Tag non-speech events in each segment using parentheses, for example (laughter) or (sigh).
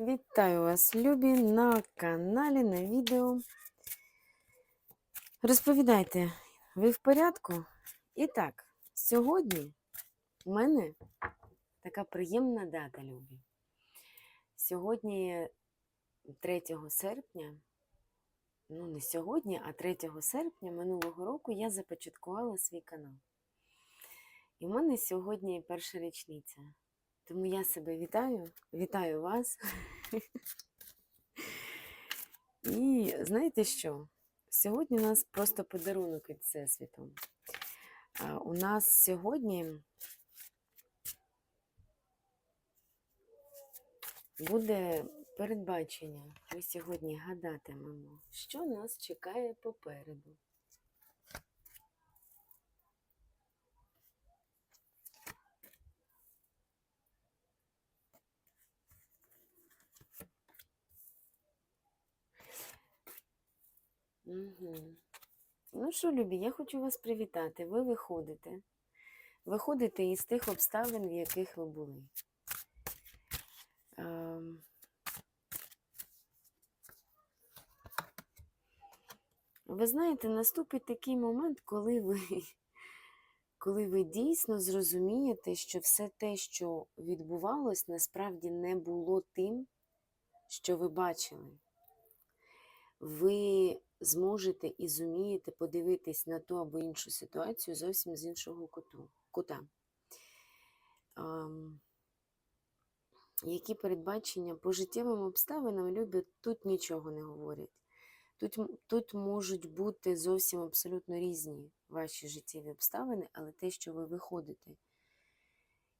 Вітаю вас, любі, на каналі, на відео. Розповідайте, ви в порядку? І так, сьогодні у мене така приємна дата, любі. Сьогодні 3 серпня, ну не сьогодні, а 3 серпня минулого року я започаткувала свій канал. І в мене сьогодні перша річниця. Тому я себе вітаю, вітаю вас. І знаєте що? Сьогодні у нас просто подарунок від Всесвіту. У нас сьогодні буде передбачення. Ми сьогодні гадатимемо, що нас чекає попереду. Угу. Ну що, любі, я хочу вас привітати. Ви виходите. Виходите із тих обставин, в яких ви були. Ем... Ви знаєте, наступить такий момент, коли ви, (laughs) коли ви дійсно зрозумієте, що все те, що відбувалось, насправді не було тим, що ви бачили. Ви зможете і зумієте подивитись на ту або іншу ситуацію зовсім з іншого куту, кута. Які передбачення по життєвим обставинам любі тут нічого не говорять. Тут, тут можуть бути зовсім абсолютно різні ваші життєві обставини, але те, що ви виходите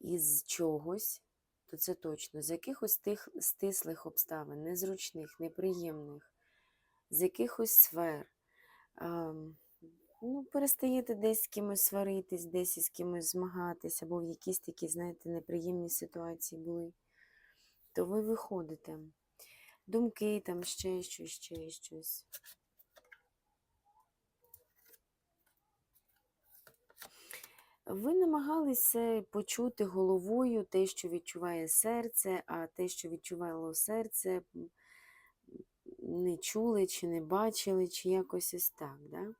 із чогось, то це точно, з якихось тих стислих обставин, незручних, неприємних, з якихось сфер. Ем, ну, перестаєте десь з кимось сваритись, десь із кимось змагатись, або в якісь такі, знаєте, неприємні ситуації були, то ви виходите. Думки, там ще щось, ще щось. Ви намагалися почути головою те, що відчуває серце, а те, що відчувало серце, не чули, чи не бачили, чи якось ось так. Да?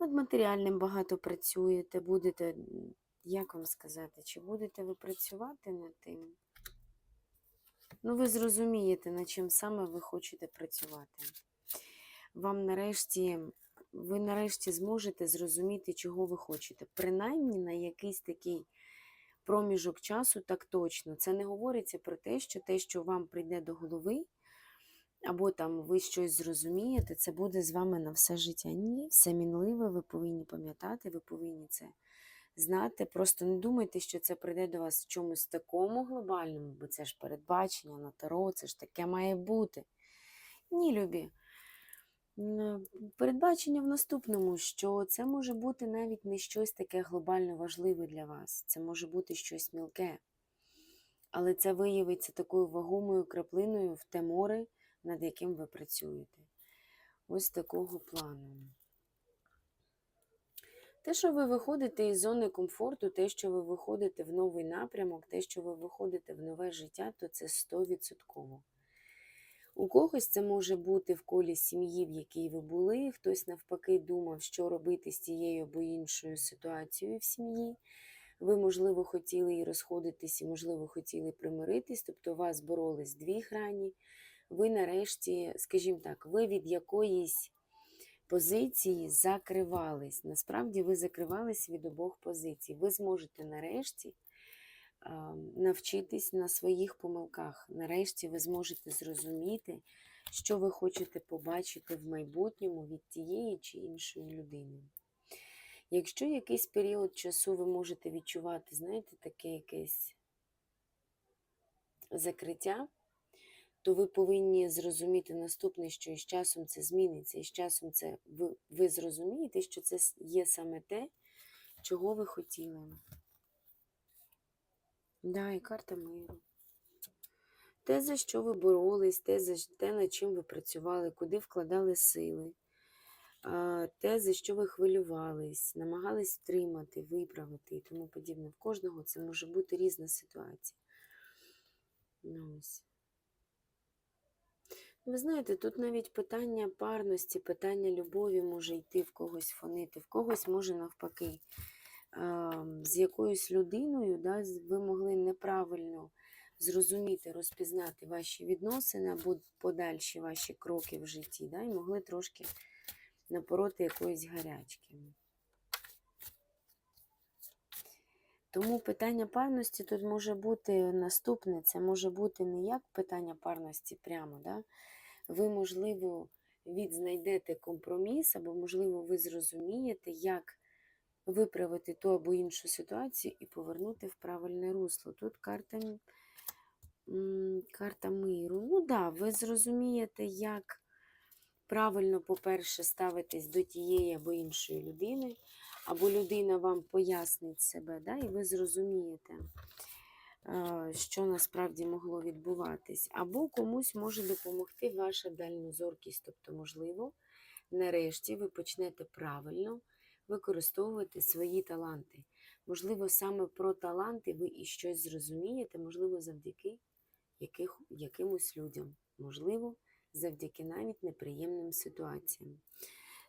Над матеріальним багато працюєте, будете, як вам сказати, чи будете ви працювати над тим? Ну, ви зрозумієте, над чим саме ви хочете працювати. Вам нарешті, ви нарешті зможете зрозуміти, чого ви хочете. Принаймні на якийсь такий проміжок часу, так точно. Це не говориться про те, що те, що вам прийде до голови, або там ви щось зрозумієте, це буде з вами на все життя. Ні, все мінливе, ви повинні пам'ятати, ви повинні це знати. Просто не думайте, що це прийде до вас в чомусь такому глобальному, бо це ж передбачення на таро, це ж таке має бути. Ні, любі. Передбачення в наступному, що це може бути навіть не щось таке глобально важливе для вас, це може бути щось мілке. Але це виявиться такою вагомою краплиною в те море, над яким ви працюєте. Ось такого плану. Те, що ви виходите із зони комфорту, те, що ви виходите в новий напрямок, те, що ви виходите в нове життя, то це 100%. У когось це може бути в колі сім'ї, в якій ви були, хтось навпаки думав, що робити з тією або іншою ситуацією в сім'ї. Ви, можливо, хотіли і розходитись, і, можливо, хотіли примиритись, тобто у вас боролись дві грані. Ви нарешті, скажімо так, ви від якоїсь позиції закривались. Насправді ви закривались від обох позицій. Ви зможете нарешті навчитись на своїх помилках. Нарешті ви зможете зрозуміти, що ви хочете побачити в майбутньому від тієї чи іншої людини. Якщо якийсь період часу ви можете відчувати, знаєте, таке якесь закриття, то ви повинні зрозуміти наступне, що із часом це зміниться, і з часом це ви, ви зрозумієте, що це є саме те, чого ви хотіли. Да, і карта миру. Те, за що ви боролись, те, за те, над чим ви працювали, куди вкладали сили. те, за що ви хвилювались, намагались втримати, виправити і тому подібне. В кожного це може бути різна ситуація. Ну, ось. Ви знаєте, тут навіть питання парності, питання любові може йти в когось фонити, в когось може навпаки. А, З якоюсь людиною да, ви могли неправильно зрозуміти, розпізнати ваші відносини або подальші ваші кроки в житті, да, і могли трошки напороти якоїсь гарячки. Тому питання парності тут може бути наступне. Це може бути не як питання парності прямо. Да? Ви, можливо, відзнайдете компроміс, або, можливо, ви зрозумієте, як виправити ту або іншу ситуацію і повернути в правильне русло. Тут карта, карта миру. Ну да, ви зрозумієте, як правильно, по-перше, ставитись до тієї або іншої людини, або людина вам пояснить себе, да, і ви зрозумієте, е, що насправді могло відбуватись. Або комусь може допомогти ваша дальнозоркість. Тобто, можливо, нарешті ви почнете правильно використовувати свої таланти. Можливо, саме про таланти ви і щось зрозумієте, можливо, завдяки яких, якимось людям. Можливо, завдяки навіть неприємним ситуаціям.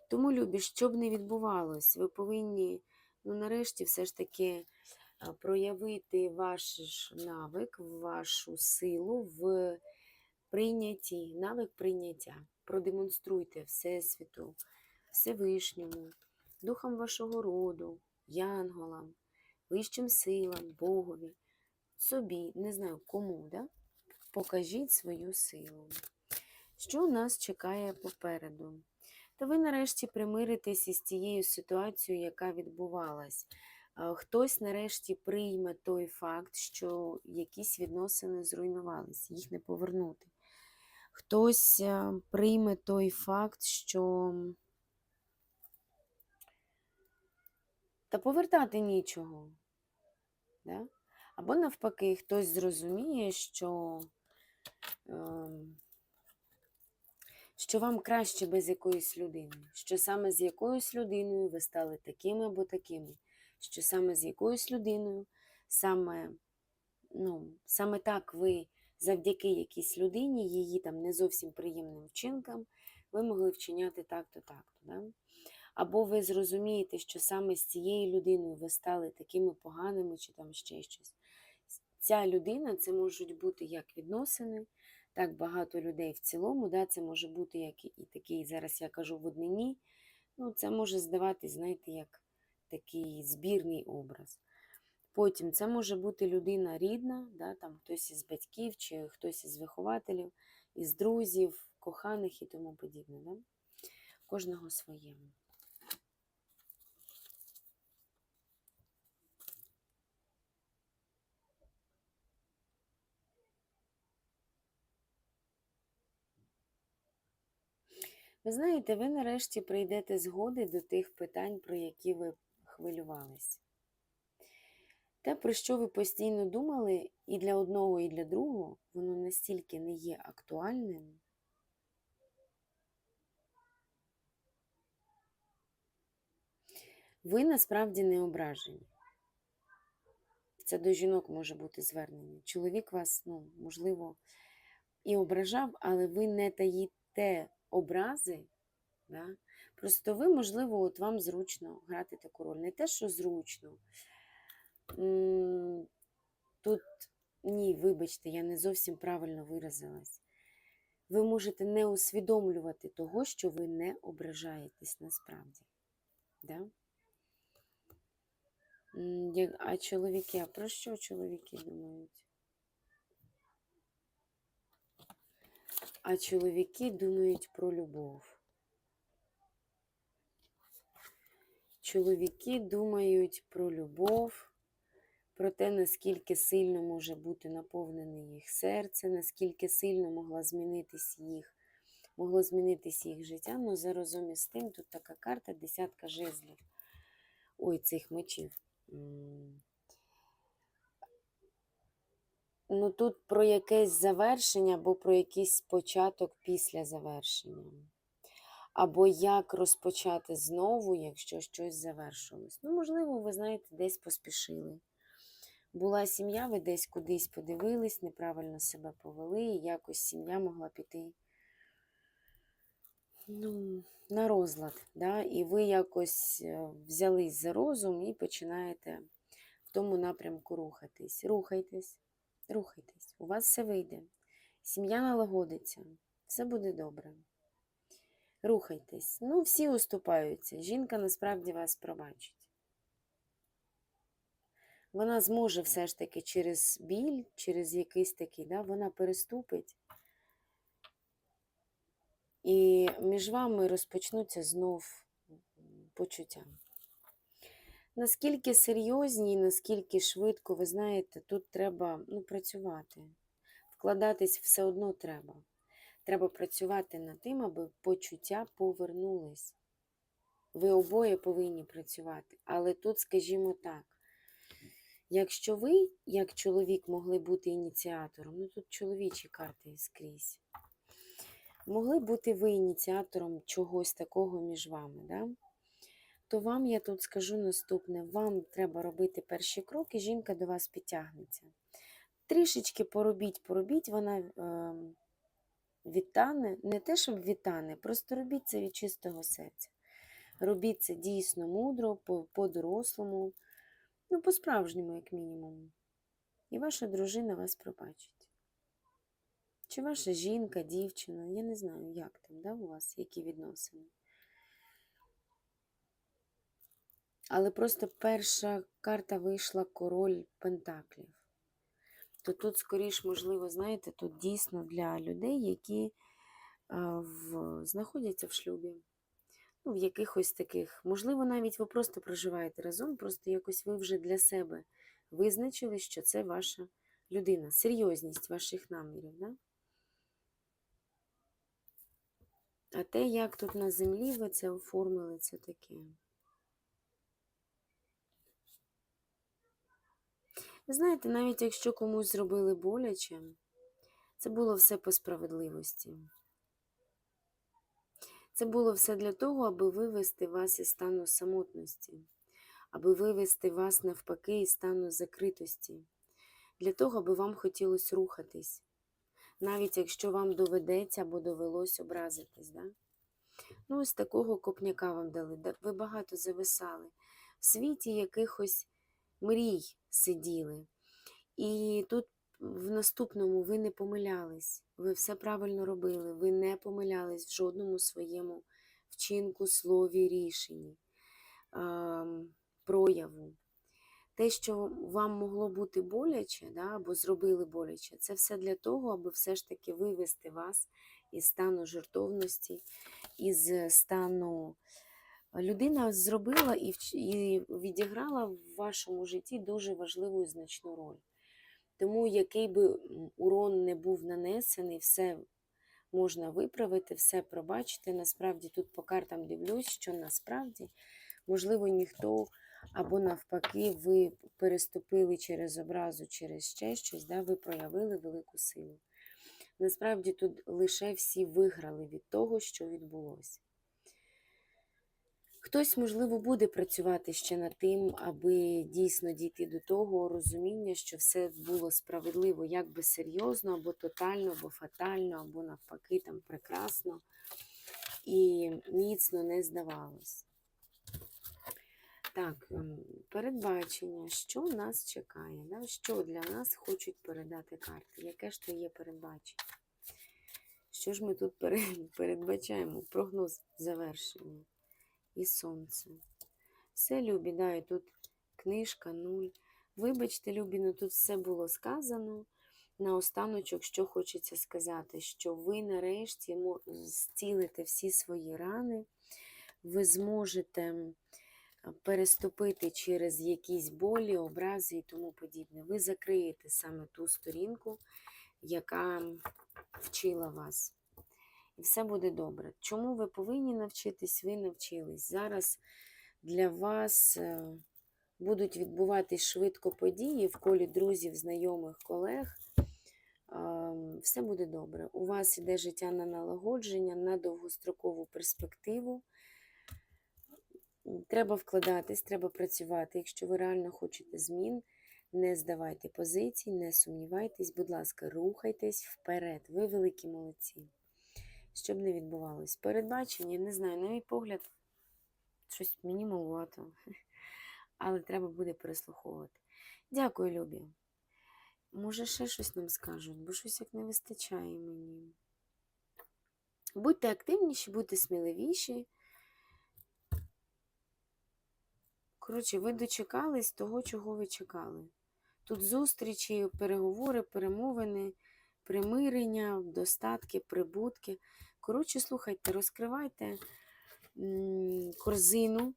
Тому, любі, що б не відбувалось, ви повинні, ну, нарешті, все ж таки проявити ваш навик, вашу силу в прийнятті, навик прийняття. Продемонструйте Всесвіту, Всевишньому, духам вашого роду, янголам, вищим силам, Богові, собі, не знаю кому, да? покажіть свою силу. Що нас чекає попереду? Та ви нарешті примиритесь із тією ситуацією, яка відбувалась. Хтось нарешті прийме той факт, що якісь відносини зруйнувались, їх не повернути. Хтось прийме той факт, що та повертати нічого. Да? Або навпаки, хтось зрозуміє, що, ем, що вам краще без якоїсь людини, що саме з якоюсь людиною ви стали такими або такими, що саме з якоюсь людиною, саме, ну, саме так ви завдяки якійсь людині, її там не зовсім приємним вчинкам, ви могли вчиняти так-то, так-то. Да? Або ви зрозумієте, що саме з цією людиною ви стали такими поганими, чи там ще щось. Ця людина це можуть бути як відносини, так багато людей в цілому. Да? Це може бути як і такий, зараз я кажу в однині. Ну, це може здаватись, знаєте, як такий збірний образ. Потім це може бути людина рідна, да? там хтось із батьків, чи хтось із вихователів, із друзів, коханих і тому подібне. Да? Кожного своєму. Ви знаєте, ви нарешті прийдете згоди до тих питань, про які ви хвилювались. Те, про що ви постійно думали, і для одного, і для другого, воно настільки не є актуальним. Ви насправді не ображені. Це до жінок може бути звернення. Чоловік вас, ну, можливо, і ображав, але ви не таїте образи. Да? Просто ви, можливо, от вам зручно грати таку роль. Не те, що зручно. Тут ні, вибачте, я не зовсім правильно виразилась. Ви можете не усвідомлювати того, що ви не ображаєтесь насправді. Да? А чоловіки, а про що чоловіки думають? А чоловіки думають про любов. Чоловіки думають про любов, про те, наскільки сильно може бути наповнене їх серце, наскільки сильно могла змінитись їх, могло змінитись їх життя. Ну, заразом із тим, тут така карта десятка жезлів. Ой, цих мечів. Ну, тут про якесь завершення або про якийсь початок після завершення. або як розпочати знову, якщо щось завершилось. Ну, можливо, ви знаєте, десь поспішили. Була сім'я, ви десь кудись подивились, неправильно себе повели, і якось сім'я могла піти ну, на розлад. Да? І ви якось е, взялись за розум і починаєте в тому напрямку рухатись. Рухайтесь, рухайтесь, у вас все вийде. Сім'я налагодиться, все буде добре. Рухайтесь. Ну, всі уступаються. Жінка насправді вас пробачить. Вона зможе все ж таки через біль, через якийсь такий, да, вона переступить. І між вами розпочнуться знов почуття. Наскільки серйозні і наскільки швидко, ви знаєте, тут треба ну, працювати. Вкладатись все одно треба. Треба працювати над тим, аби почуття повернулись. Ви обоє повинні працювати. Але тут, скажімо так, якщо ви, як чоловік, могли бути ініціатором, ну тут чоловічі карти скрізь, могли бути ви ініціатором чогось такого між вами, да? То вам я тут скажу наступне: вам треба робити перші кроки, жінка до вас підтягнеться. Трішечки поробіть, поробіть, вона е, вітане, не те, щоб вітане, просто робіть це від чистого серця. Робіть це дійсно мудро, по- по-дорослому, ну, по-справжньому, як мінімум. І ваша дружина вас пробачить. Чи ваша жінка, дівчина, я не знаю, як там, да, у вас, які відносини. Але просто перша карта вийшла король Пентаклів. То тут, скоріш, можливо, знаєте, тут дійсно для людей, які в, знаходяться в шлюбі. Ну, в якихось таких, можливо, навіть ви просто проживаєте разом, просто якось ви вже для себе визначили, що це ваша людина, серйозність ваших намірів. Да? А те, як тут на землі ви це оформили, це таке. Знаєте, навіть якщо комусь зробили боляче, це було все по справедливості. Це було все для того, аби вивести вас із стану самотності, аби вивести вас навпаки із стану закритості, для того, аби вам хотілося рухатись, навіть якщо вам доведеться або довелось образитись. Да? Ну, ось такого копняка вам дали. Ви багато зависали. В світі якихось мрій сиділи. І тут в наступному ви не помилялись, ви все правильно робили, ви не помилялись в жодному своєму вчинку, слові, рішенні, прояву. Те, що вам могло бути боляче, да, або зробили боляче, це все для того, аби все ж таки вивести вас із стану жертовності, із стану людина зробила і, і відіграла в вашому житті дуже важливу і значну роль. Тому який би урон не був нанесений, все можна виправити, все пробачити. Насправді тут по картам дивлюсь, що насправді, можливо, ніхто або навпаки, ви переступили через образу, через ще щось, да, ви проявили велику силу. Насправді тут лише всі виграли від того, що відбулося. Хтось, можливо, буде працювати ще над тим, аби дійсно дійти до того розуміння, що все було справедливо, як би серйозно, або тотально, або фатально, або навпаки, там прекрасно і міцно не здавалось. Так, ем, передбачення, що нас чекає, да? що для нас хочуть передати карти, яке ж то є передбачення? Що ж ми тут передбачаємо? Прогноз завершення і сонце. Все, любі, да, тут книжка, нуль. Вибачте, любі, ну тут все було сказано. На останочок, що хочеться сказати, що ви нарешті зцілите всі свої рани, ви зможете переступити через якісь болі, образи і тому подібне. Ви закриєте саме ту сторінку, яка вчила вас. І все буде добре. Чому ви повинні навчитись? Ви навчились. Зараз для вас е, будуть відбуватись швидко події в колі друзів, знайомих, колег. все буде добре. У вас іде життя на налагодження, на довгострокову перспективу. Треба вкладатись, треба працювати. Якщо ви реально хочете змін, не здавайте позицій, не сумнівайтесь, будь ласка, рухайтесь вперед. Ви великі молодці. Щоб не відбувалось. Передбачення, не знаю, на мій погляд, щось мені малувато. (laughs) Але треба буде переслуховувати. Дякую, Любі. Може, ще щось нам скажуть, бо щось як не вистачає мені. Будьте активніші, будьте сміливіші. Коротше, ви дочекались того, чого ви чекали. Тут зустрічі, переговори, перемовини, примирення, достатки, прибутки. Коротше, слухайте, розкривайте корзину.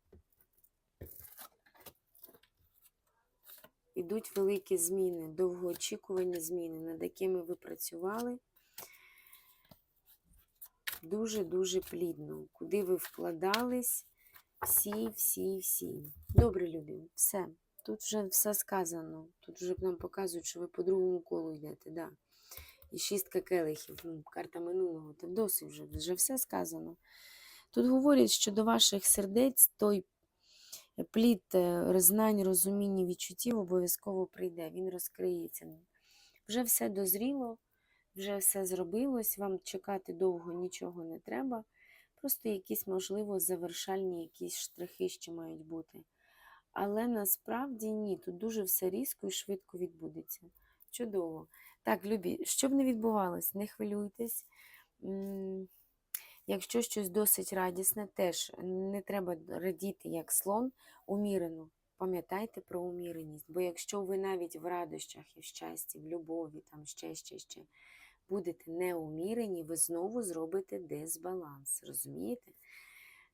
Ідуть великі зміни, довгоочікувані зміни, над якими ви працювали. Дуже-дуже плідно. Куди ви вкладались? Всі, всі, всі. Добре, любі, все. Тут вже все сказано. Тут вже нам показують, що ви по другому колу йдете. Да. І шістка келихів, ну, карта минулого, та досить вже, вже все сказано. Тут говорять, що до ваших сердець той плід е, знань, розуміння, відчуттів обов'язково прийде, він розкриється. Вже все дозріло, вже все зробилось, вам чекати довго нічого не треба. Просто якісь, можливо, завершальні якісь штрихи ще мають бути. Але насправді ні, тут дуже все різко і швидко відбудеться. Чудово. Так, любі, щоб не відбувалось, не хвилюйтесь. Якщо щось досить радісне, теж не треба радіти як слон, умірено. Пам'ятайте про уміреність. Бо якщо ви навіть в радощах і в щасті, в любові, там ще, ще, ще будете неумірені, ви знову зробите дисбаланс. Розумієте?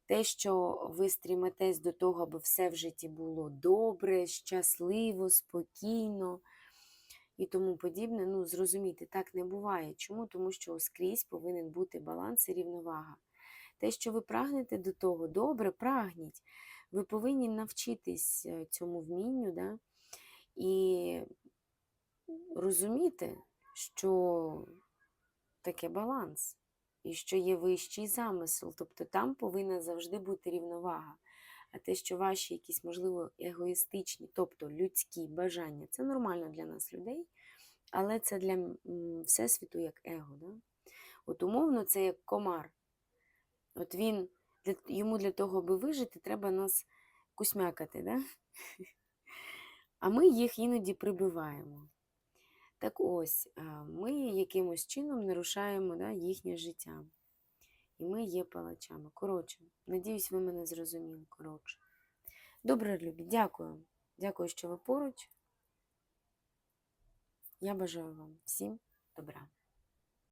Те, що ви стріметесь до того, аби все в житті було добре, щасливо, спокійно і тому подібне, ну, зрозумійте, так не буває. Чому? Тому що скрізь повинен бути баланс і рівновага. Те, що ви прагнете до того, добре, прагніть. Ви повинні навчитись е, цьому вмінню, да? і розуміти, що таке баланс, і що є вищий замисел. Тобто там повинна завжди бути рівновага. А те, що ваші якісь, можливо, егоїстичні, тобто людські бажання, це нормально для нас, людей, але це для Всесвіту як его. Да? От умовно, це як комар. От він, йому для того, аби вижити, треба нас кусмякати. Да? (laughs) А ми їх іноді прибиваємо. Так ось, ми якимось чином нарушаємо да, їхнє життя. І ми є палачами. Коротше, надіюсь, ви мене зрозуміли. Коротше. Добре, любі, дякую. Дякую, що ви поруч. Я бажаю вам всім добра.